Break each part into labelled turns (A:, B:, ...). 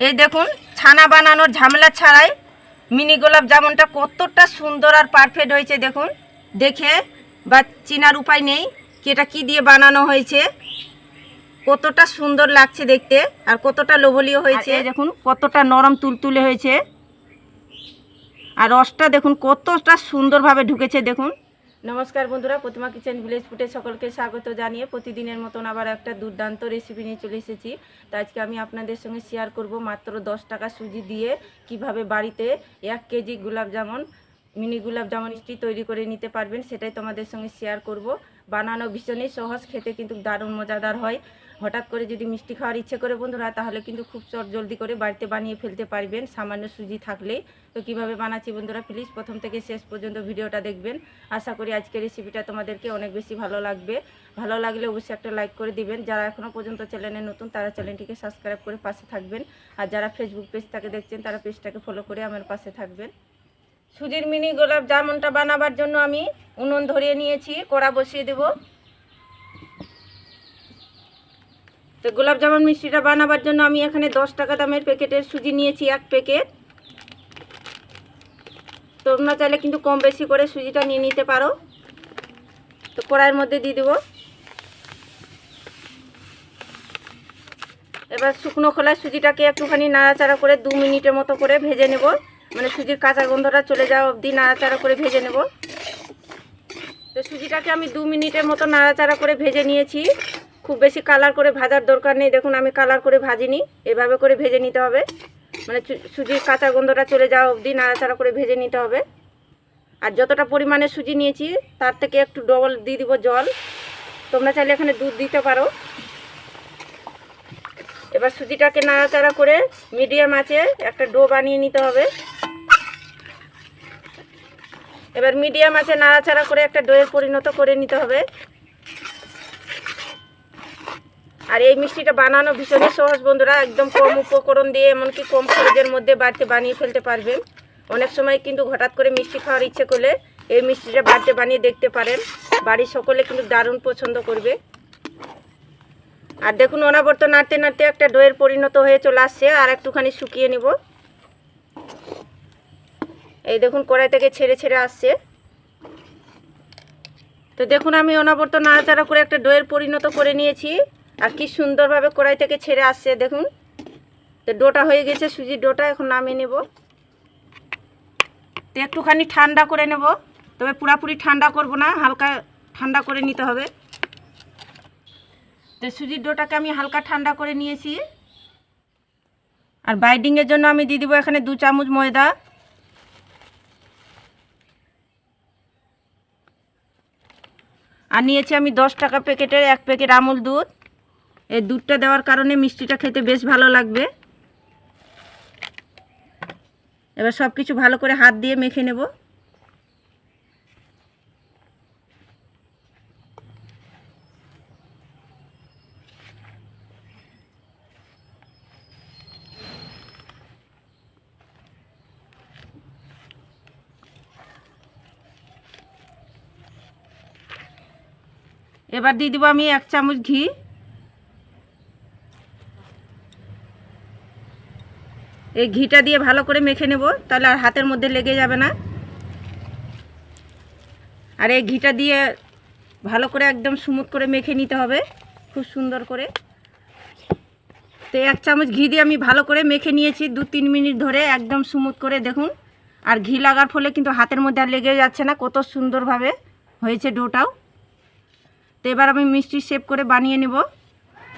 A: এই দেখুন ছানা বানানোর ঝামেলা ছাড়াই মিনি গোলাপ জামুনটা কতটা সুন্দর আর পারফেক্ট হয়েছে দেখুন। দেখে বা চিনার উপায় নেই কি এটা কী দিয়ে বানানো হয়েছে কতটা সুন্দর লাগছে দেখতে আর কতটা লোভনীয় হয়েছে। দেখুন কতটা নরম তুলতুলে হয়েছে। আর রসটা দেখুন কতটা সুন্দরভাবে ঢুকেছে দেখুন। নমস্কার বন্ধুরা, প্রতিমা কিচেন ভিলেজ ফুটে সকলকে স্বাগত জানিয়ে প্রতিদিনের মতন আবার একটা দুর্দান্ত রেসিপি নিয়ে চলে এসেছি। তো আজকে আমি আপনাদের সঙ্গে শেয়ার করব মাত্র দশ টাকা সুজি দিয়ে কীভাবে বাড়িতে এক কেজি গোলাপ জামুন মিনি গোলাপ জামুন স্টি তৈরি করে নিতে পারবেন, সেটাই তোমাদের সঙ্গে শেয়ার করব। বানানো ভীষণই সহজ, খেতে কিন্তু দারুণ মজাদার হয়। হঠাৎ করে যদি মিষ্টি খাওয়ার ইচ্ছে করে বন্ধুরা, তাহলে কিন্তু খুব চট জলদি করে বাড়িতে বানিয়ে ফেলতে পারবেন। সামান্য সুজি থাকলেই তো কীভাবে বানাচ্ছি বন্ধুরা প্লিজ প্রথম থেকে শেষ পর্যন্ত ভিডিওটা দেখবেন। আশা করি আজকের রেসিপিটা তোমাদেরকে অনেক বেশি ভালো লাগবে। ভালো লাগলে অবশ্যই একটা লাইক করে দিবেন। যারা এখনও পর্যন্ত চ্যানেলে নতুন, তারা চ্যানেলটিকে সাবস্ক্রাইব করে পাশে থাকবেন। আর যারা ফেসবুক পেজ থেকে দেখছেন, তারা পেজটাকে ফলো করে আমার পাশে থাকবেন। সুজির মিনি গোলাপ জামুনটা বানাবার জন্য আমি উনুন ধরিয়ে নিয়েছি, কড়া বসিয়ে দেবো। তো গোলাপ জামুন মিষ্টিটা বানাবার জন্য আমি এখানে দশ টাকা দামের প্যাকেটের সুজি নিয়েছি, এক প্যাকেট। তোমরা চাইলে কিন্তু কম বেশি করে সুজিটা নিয়ে নিতে পারো। তো কড়াইয়ের মধ্যে দিয়ে দেবো। এবার শুকনো খোলায় সুজিটাকে একটুখানি নাড়াচাড়া করে দু মিনিটের মতো করে ভেজে নেব। মানে সুজির কাঁচা গন্ধটা চলে যাওয়া অবধি নাড়াচাড়া করে ভেজে নেব। তো সুজিটাকে আমি দু মিনিটের মতো নাড়াচাড়া করে ভেজে নিয়েছি। খুব বেশি কালার করে ভাজার দরকার নেই। দেখুন, আমি কালার করে ভাজিনি। এভাবে করে ভেজে নিতে হবে। মানে সুজির কাঁচা গন্ধটা চলে যাওয়া অবধি নাড়াচাড়া করে ভেজে নিতে হবে। আর যতটা পরিমাণে সুজি নিয়েছি, তার থেকে একটু ডবল দিয়ে দিব জল। তোমরা চাইলে এখানে দুধ দিতে পারো। এবার সুজিটাকে নাড়াচাড়া করে মিডিয়াম আছে একটা ডো বানিয়ে নিতে হবে। এবার মিডিয়াম আছে, নাড়াচাড়া করে একটা ডোয়ের পরিণত করে নিতে হবে। আর এই মিষ্টিটা বানানো ভীষণই সহজ বন্ধুরা, একদম কম উপকরণ দিয়ে, এমনকি কম খরচের মধ্যে বাড়িতে বানিয়ে ফেলতে পারবেন। অনেক সময় কিন্তু হঠাৎ করে মিষ্টি খাওয়ার ইচ্ছে করলে এই মিষ্টিটা বাড়িতে বানিয়ে দেখতে পারেন। বাড়ির সকলে কিন্তু দারুণ পছন্দ করবে। আর দেখুন, অনাবর্ত নাড়তে নাড়তে একটা ডোয়ের পরিণত হয়ে চলে আসছে, আর একটুখানি শুকিয়ে নেব। এই দেখুন কড়াই থেকে ছেড়ে ছেড়ে আসছে। তো দেখুন আমি অনাবর্ত নাড়াচাড়া করে একটা ডোয়ের পরিণত করে নিয়েছি। আর কি সুন্দরভাবে কড়াই থেকে ছেড়ে আসছে, দেখুন। তো ডোটা হয়ে গেছে, সুজির ডোটা, এখন নামিয়ে নেব। তো একটুখানি ঠান্ডা করে নেব, তবে পুরাপুরি ঠান্ডা করব না, হালকা ঠান্ডা করে নিতে হবে। তো সুজির ডোটাকে আমি হালকা ঠান্ডা করে নিয়েছি। আর বাইডিংয়ের জন্য আমি দিয়ে দিব এখানে দু চামচ ময়দা। আর নিয়েছি আমি দশ টাকা প্যাকেটের এক প্যাকেট আমুল দুধ। এই দুধটা দেওয়ার কারণে মিষ্টিটা খেতে বেশ ভালো লাগবে। এবার সব কিছু ভালো করে হাত দিয়ে মেখে নেব। এবার দিয়ে দেবো আমি এক চামচ ঘি। এই ঘিটা দিয়ে ভালো করে মেখে নেব, তাহলে আর হাতের মধ্যে লেগে যাবে না। আর এই ঘিটা দিয়ে ভালো করে একদম স্মুথ করে মেখে নিতে হবে, খুব সুন্দর করে। তো এক চামচ ঘি দিয়ে আমি ভালো করে মেখে নিয়েছি দু তিন মিনিট ধরে একদম স্মুথ করে, দেখুন। আর ঘি লাগার ফলে কিন্তু হাতের মধ্যে আর লেগে যাচ্ছে না, কত সুন্দরভাবে হয়েছে ডোটাও। তো এবার আমি মিষ্টি শেপ করে বানিয়ে নেব।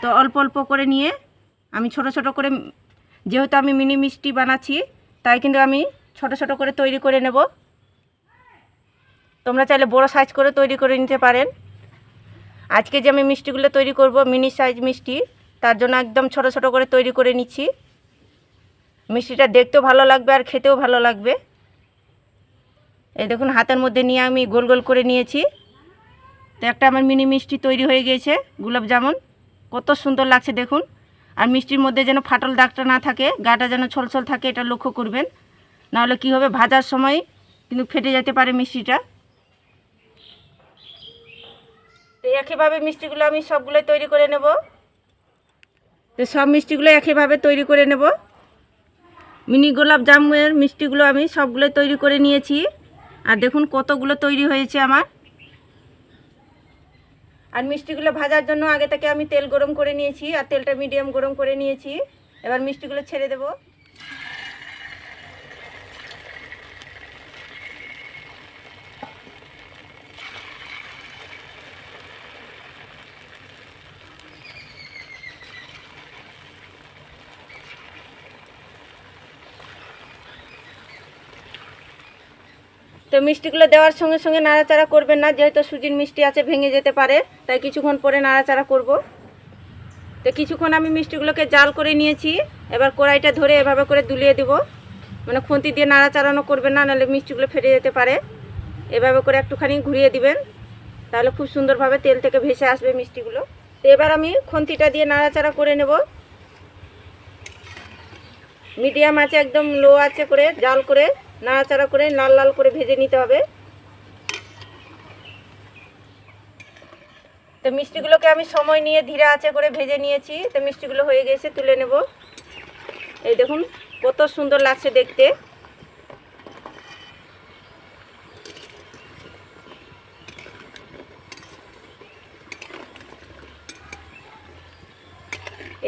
A: তো অল্প অল্প করে নিয়ে আমি ছোট ছোট করে, যেহেতু আমি মিনি মিষ্টি বানাচ্ছি, তাই কিন্তু আমি ছোট ছোট করে তৈরি করে নেব। তোমরা চাইলে বড় সাইজ করে তৈরি করে নিতে পারেন। আজকে যে আমি মিষ্টিগুলো তৈরি করব, মিনি সাইজ মিষ্টি, তার জন্য একদম ছোট ছোট করে তৈরি করে নিচ্ছি। মিষ্টিটা দেখতেও ভালো লাগবে আর খেতেও ভালো লাগবে। এই দেখুন, হাতের মধ্যে নিয়ে আমি গোল গোল করে নিয়েছি। তো একটা আমার মিনি মিষ্টি তৈরি হয়ে গিয়েছে, গোলাপ জামুন। কত সুন্দর লাগছে দেখুন। আর মিষ্টির মধ্যে যেন ফাটল দাগটা না থাকে, গাটা যেন ছলছল থাকে, এটা লক্ষ্য করবেন। নাহলে কী হবে, ভাজার সময় কিন্তু ফেটে যেতে পারে মিষ্টিটা। তো একইভাবে মিষ্টিগুলো আমি সবগুলো তৈরি করে নেব। তো সব মিষ্টিগুলো একইভাবে তৈরি করে নেব। মিনি গোলাপ জামুনের মিষ্টিগুলো আমি সবগুলো তৈরি করে নিয়েছি। আর দেখুন কতগুলো তৈরি হয়েছে আমার। আর মিষ্টিগুলো ভাজার জন্য আগে থেকে আমি তেল গরম করে নিয়েছি আর তেলটা মিডিয়াম গরম করে নিয়েছি। এবার মিষ্টিগুলো ছেড়ে দেবো। তো মিষ্টিগুলো দেওয়ার সঙ্গে সঙ্গে নাড়াচাড়া করবেন না, যেহেতু সুজির মিষ্টি আছে, ভেঙে যেতে পারে, তাই কিছুক্ষণ পরে নাড়াচাড়া করব। তো কিছুক্ষণ আমি মিষ্টিগুলোকে জাল করে নিয়েছি, এবার কড়াইটা ধরে এভাবে করে দুলিয়ে দেব। মানে খুন্তি দিয়ে নাড়াচাড়ানো করবেন না, নাহলে মিষ্টিগুলো ফেটে যেতে পারে। এভাবে করে একটুখানি ঘুরিয়ে দিবেন, তাহলে খুব সুন্দরভাবে তেল থেকে ভেসে আসবে মিষ্টিগুলো। তো এবার আমি খুন্তিটা দিয়ে নাড়াচাড়া করে নেব। মিডিয়াম আছে, একদম লো আছে করে জাল করে নাড়াচাড়া করে লাল লাল করে ভেজে নিতে হবে। তো মিষ্টিগুলোকে আমি সময় নিয়ে ধীরে আছে করে ভেজে নিয়েছি। তো মিষ্টিগুলো হয়ে গেছে, তুলে নেব। এই দেখুন, কত সুন্দর লাগছে দেখতে।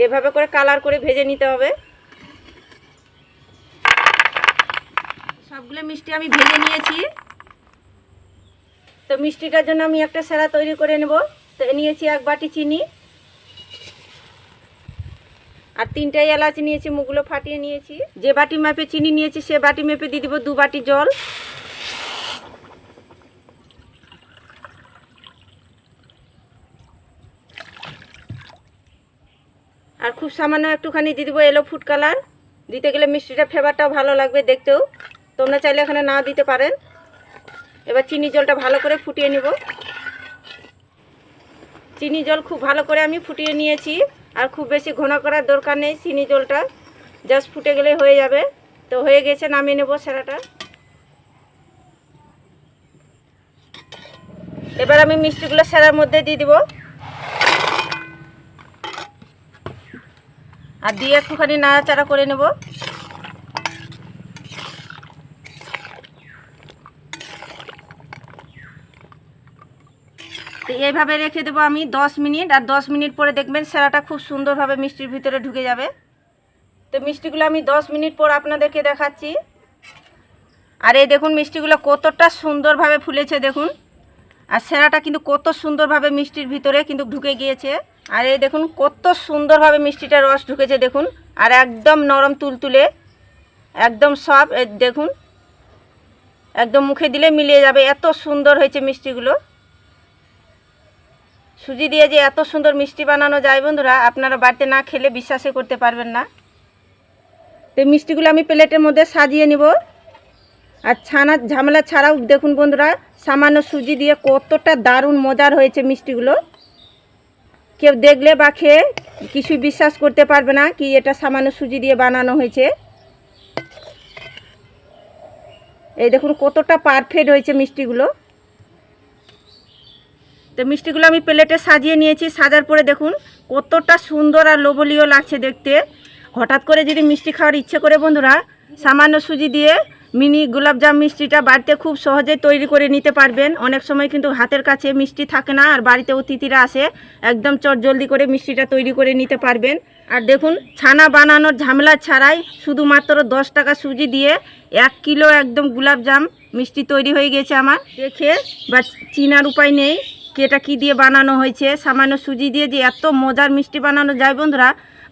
A: এভাবে করে কালার করে ভেজে নিতে হবে। সবগুলো মিষ্টি আমি ভেজে নিয়েছি। তো মিষ্টিটার জন্য আমি একটা সেরা তৈরি করে নেব। তো নিয়েছি এক বাটি চিনি। আর তিনটাই এলাচ নিয়েছি মুখগুলো ফাটিয়ে নিয়েছি। যে বাটি মেপে চিনি নিয়েছি, সে বাটি মেপে দিয়ে দিব দু বাটি জল। আর খুব সামান্য একটুখানি দিয়ে দিব এলো ফুড কালার দিতে গেলে মিষ্টিটা ফ্লেভারটাও ভালো লাগবে দেখতেও। তোমরা চাইলে এখানে না দিতে পারেন। এবার চিনি জলটা ভালো করে ফুটিয়ে নেব। চিনি জল খুব ভালো করে আমি ফুটিয়ে নিয়েছি। আর খুব বেশি ঘন করার দরকার নেই চিনি জলটা। জাস্ট ফুটে গেলে হয়ে যাবে। তো হয়ে গেছে, নামিয়ে নেব সেরাটা। এবার আমি মিষ্টিগুলো সেরার মধ্যে দিয়ে দিব। আর দিয়ে একটুখানি নাড়াচাড়া করে নেব। তো এইভাবে রেখে দেবো আমি দশ মিনিট, আর দশ মিনিট পরে দেখবেন সেরাটা খুব সুন্দরভাবে মিষ্টির ভিতরে ঢুকে যাবে। তো মিষ্টিগুলো আমি দশ মিনিট পর আপনাদেরকে দেখাচ্ছি। আর এই দেখুন মিষ্টিগুলো কতটা সুন্দরভাবে ফুলেছে দেখুন। আর সেরাটা কিন্তু কত সুন্দরভাবে মিষ্টির ভিতরে কিন্তু ঢুকে গিয়েছে। আর এই দেখুন কত সুন্দরভাবে মিষ্টিটা রস ঢুকেছে দেখুন। আর একদম নরম তুলতুলে, একদম সব দেখুন। একদম মুখে দিলে মিলিয়ে যাবে। এত সুন্দর হয়েছে মিষ্টিগুলো। সুজি দিয়ে যে এত সুন্দর মিষ্টি বানানো যায় বন্ধুরা, আপনারা বাড়িতে না খেলে বিশ্বাসই করতে পারবেন না। তো মিষ্টিগুলো আমি প্লেটের মধ্যে সাজিয়ে নিব। আর ছানা, ঝামেলা ছাড়াও দেখুন বন্ধুরা, সামান্য সুজি দিয়ে কতটা দারুণ মজার হয়েছে মিষ্টিগুলো। কেউ দেখলে বা খেয়ে কিছু বিশ্বাস করতে পারবে না কি এটা সামান্য সুজি দিয়ে বানানো হয়েছে। এই দেখুন কতটা পারফেক্ট হয়েছে মিষ্টিগুলো। তো মিষ্টিগুলো আমি প্লেটে সাজিয়ে নিয়েছি, সাজার পরে দেখুন কতটা সুন্দর আর লোভনীয় লাগছে দেখতে। হঠাৎ করে যদি মিষ্টি খাওয়ার ইচ্ছে করে বন্ধুরা, সামান্য সুজি দিয়ে মিনি গোলাপজাম মিষ্টিটা বাড়িতে খুব সহজে তৈরি করে নিতে পারবেন। অনেক সময় কিন্তু হাতের কাছে মিষ্টি থাকে না আর বাড়িতে অতিথিরা আসে, একদম চট জলদি করে মিষ্টিটা তৈরি করে নিতে পারবেন। আর দেখুন, ছানা বানানোর ঝামেলা ছাড়াই শুধুমাত্র দশ টাকা সুজি দিয়ে এক কিলো একদম গোলাপজাম মিষ্টি তৈরি হয়ে গেছে আমার। দেখে বা চিনার উপায় নেই। কি এটা কী দিয়ে বানানো হয়েছে? সামান্য সুজি দিয়ে যে এত মজার মিষ্টি বানানো যায় বন্ধুরা,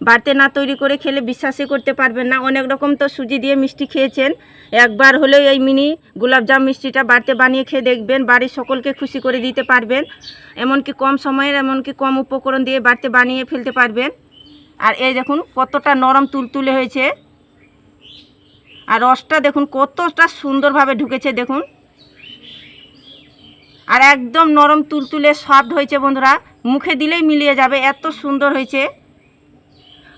A: বাড়িতে না তৈরি করে খেলে বিশ্বাসই করতে পারবেন না। অনেক রকম তো সুজি দিয়ে মিষ্টি খেয়েছেন। একবার হলেও এই মিনি গোলাপজাম মিষ্টিটা বাড়িতে বানিয়ে খেয়ে দেখবেন, বাড়ির সকলকে খুশি করে দিতে পারবেন। এমনকি কম সময়ের, এমনকি কম উপকরণ দিয়ে বাড়িতে বানিয়ে ফেলতে পারবেন। আর এই দেখুন, কতটা নরম তুলতুলে হয়েছে। আর রসটা দেখুন, কতটা সুন্দরভাবে ঢুকেছে দেখুন। আর একদম নরম তুলতুলে সফট হয়েছে বন্ধুরা। মুখে দিলেই মিলিয়ে যাবে, এত সুন্দর হয়েছে।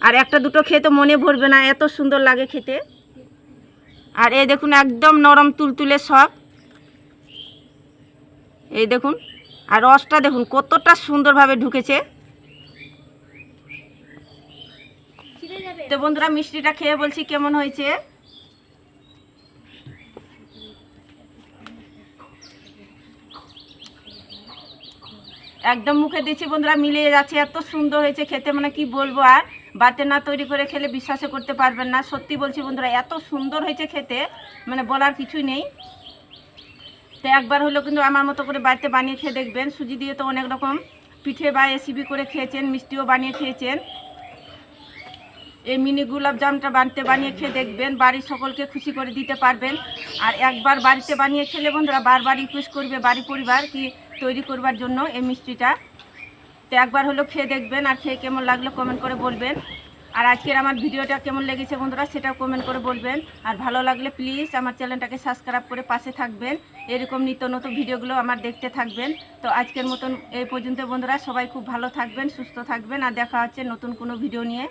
A: আর একটা দুটো খেয়ে তো মনে ভরবে না, এত সুন্দর লাগে খেতে। আর এই দেখুন, একদম নরম তুলতুলে সব এই দেখুন, আর রসটা দেখুন, কতটা সুন্দরভাবে ঢুকেছে। তো বন্ধুরা, মিষ্টিটা খেয়ে বলছি কেমন হয়েছে? একদম মুখে দিচ্ছি, বন্ধুরা, মিলিয়ে যাচ্ছে। এত সুন্দর হয়েছে খেতে মানে কি বলব আর? বাড়িতে না তৈরি করে খেলে বিশ্বাসই করতে পারবেন না। সত্যি বলছি, বন্ধুরা, এত সুন্দর হয়েছে খেতে মানে বলার কিছুই নেই। তো একবার হলো কিন্তু আমার মতো করে বাড়িতে বানিয়ে খেয়ে দেখবেন। সুজি দিয়ে তো অনেক রকম পিঠে বা রেসিপি করে খেয়েছেন, মিষ্টিও বানিয়ে খেয়েছেন। এই মিনি গোলাপ জামটা বানতে বানিয়ে খেয়ে দেখবেন, বাড়ির সকলকে খুশি করে দিতে পারবেন। আর একবার বাড়িতে বানিয়ে খেলে বন্ধুরা, বারবার রিকোয়েস্ট করবে বাড়ি পরিবার কি তৈরি করবার জন্য এই মিষ্টিটা। তো একবার হলো খেয়ে দেখবেন আর খেয়ে কেমন লাগল কমেন্ট করে বলবেন। আর আজকের আমার ভিডিওটা কেমন লেগেছে বন্ধুরা সেটাও কমেন্ট করে বলবেন। আর ভালো লাগলে প্লিজ আমার চ্যানেলটাকে সাবস্ক্রাইব করে পাশে থাকবেন। এরকম নিত্য নতুন ভিডিওগুলো আমার দেখতে থাকবেন। তো আজকের মতন এই পর্যন্ত বন্ধুরা সবাই খুব ভালো থাকবেন, সুস্থ থাকবেন। আর দেখা হচ্ছে নতুন কোনো ভিডিও নিয়ে।